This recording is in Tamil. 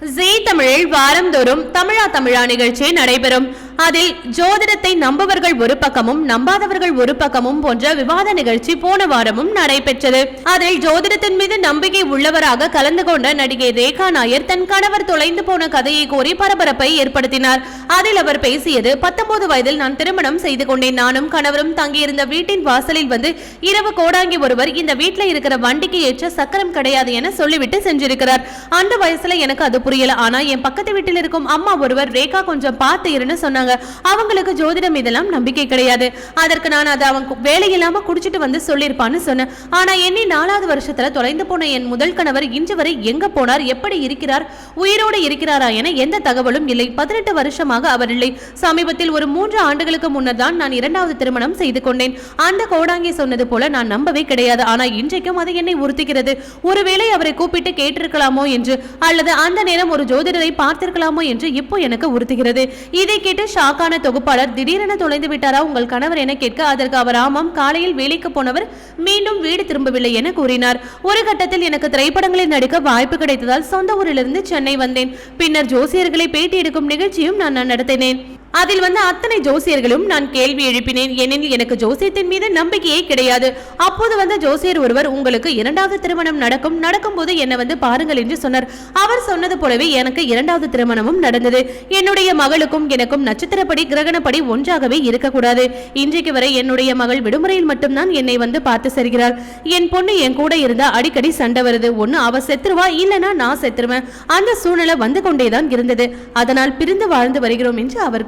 ஜீ தமிழில் வாரந்தோறும் தமிழா தமிழா நிகழ்ச்சி நடைபெறும். அதில் ஜோதிடத்தை நம்பவர்கள் ஒரு பக்கமும் நம்பாதவர்கள் ஒரு பக்கமும் போன்ற விவாத நிகழ்ச்சி போன வாரமும் நடைபெற்றது. அதில் ஜோதிடத்தின் மீது நம்பிக்கை உள்ளவராக கலந்து கொண்ட நடிகை ரேகா நாயர் தன் கணவர் தொலைந்து போன கதையை கோரி பரபரப்பை ஏற்படுத்தினார். அதில் அவர் பேசியது பத்தொன்பது வயதில் நான் திருமணம் செய்து கொண்டேன். நானும் கணவரும் தங்கியிருந்த வீட்டின் வாசலில் வந்து இரவு கோடாங்கி ஒருவர் இந்த வீட்டில் இருக்கிற வண்டிக்கு ஏற்ற சக்கரம் கிடையாது என சொல்லிவிட்டு சென்றிருக்கிறார். அந்த வயசுல எனக்கு அது புரியல. ஆனா என் பக்கத்து வீட்டில் இருக்கும் அம்மா ஒருவர் ரேகா கொஞ்சம் பார்த்து இருன்னு சொன்னாங்க. அவங்களுக்கு ஜோதிடம் இதெல்லாம் நம்பிக்கை கிடையாது. அதற்கு நான் அதை அவன் வேலை இல்லாம குடிச்சிட்டு வந்து சொல்லியிருப்பான்னு சொன்னேன். ஆனா என்னை நாலாவது வருஷத்துல தொலைந்து போன என் முதல் கணவர் இன்று வரை எங்க போனார் எப்படி இருக்கிறார் உயிரோடு இருக்கிறாரா என எந்த தகவலும் இல்லை. பதினெட்டு வருஷமாக அவர் இல்லை. சமீபத்தில் ஒரு மூன்று ஆண்டுகளுக்கு முன்னர் தான் நான் இரண்டாவது திருமணம் செய்து கொண்டேன். அந்த கோடாங்கி சொன்னது போல நான் நம்பவே கிடையாது. ஆனா இன்றைக்கும் அது என்னை உறுத்துகிறது ஒருவேளை அவரை கூப்பிட்டு கேட்டிருக்கலாமோ என்று அல்லது அந்த நேரம் ஒரு ஜோதிடரை பார்த்திருக்கலாமோ என்று இப்போ எனக்கு உறுத்துகிறது. இதை கேட்டு ஷாக்கான தொகுப்பாளர் திடீரென தொலைந்து விட்டாரா உங்கள் கணவர் என கேட்க அதற்கு அவர் ஆமாம் காலையில் வேலைக்கு போனவர் மீண்டும் வீடு திரும்பவில்லை என கூறினார். ஒரு கட்டத்தில் எனக்கு திரைப்படங்களில் நடிக்க வாய்ப்பு கிடைத்ததால் சொந்த ஊரிலிருந்து சென்னை வந்தேன். பின்னர் ஜோசியர்களை பேட்டி எடுக்கும் நிகழ்ச்சியும் நான் நடத்தினேன். அதில் வந்த அத்தனை ஜோசியர்களும் நான் கேள்வி எழுப்பினேன். ஏனெனில் எனக்கு ஜோசியத்தின் மீது நம்பிக்கையே கிடையாது. அப்போது வந்த ஜோசியர் ஒருவர் உங்களுக்கு இரண்டாவது திருமணம் நடக்கும். நடக்கும்போது என்னை வந்து பாருங்கள் என்று சொன்னார். அவர் சொன்னது போலவே எனக்கு இரண்டாவது திருமணமும் நடந்தது. என்னுடைய மகளுக்கும் எனக்கும் நட்சத்திரப்படி கிரகணப்படி ஒன்றாகவே இருக்கக்கூடாது. இன்றைக்கு வரை என்னுடைய மகள் விடுமுறையில் மட்டும்தான் என்னை வந்து பார்த்து செல்கிறார் என் பொண்ணு என் கூட இருந்தா அடிக்கடி சண்டை வருது. ஒன்னு அவ செத்துருவா இல்லனா நான் செத்துருவேன். அந்த சூழ்நிலை வந்து கொண்டேதான் இருந்தது. அதனால் பிரிந்து வாழ்ந்து வருகிறோம் என்று அவர்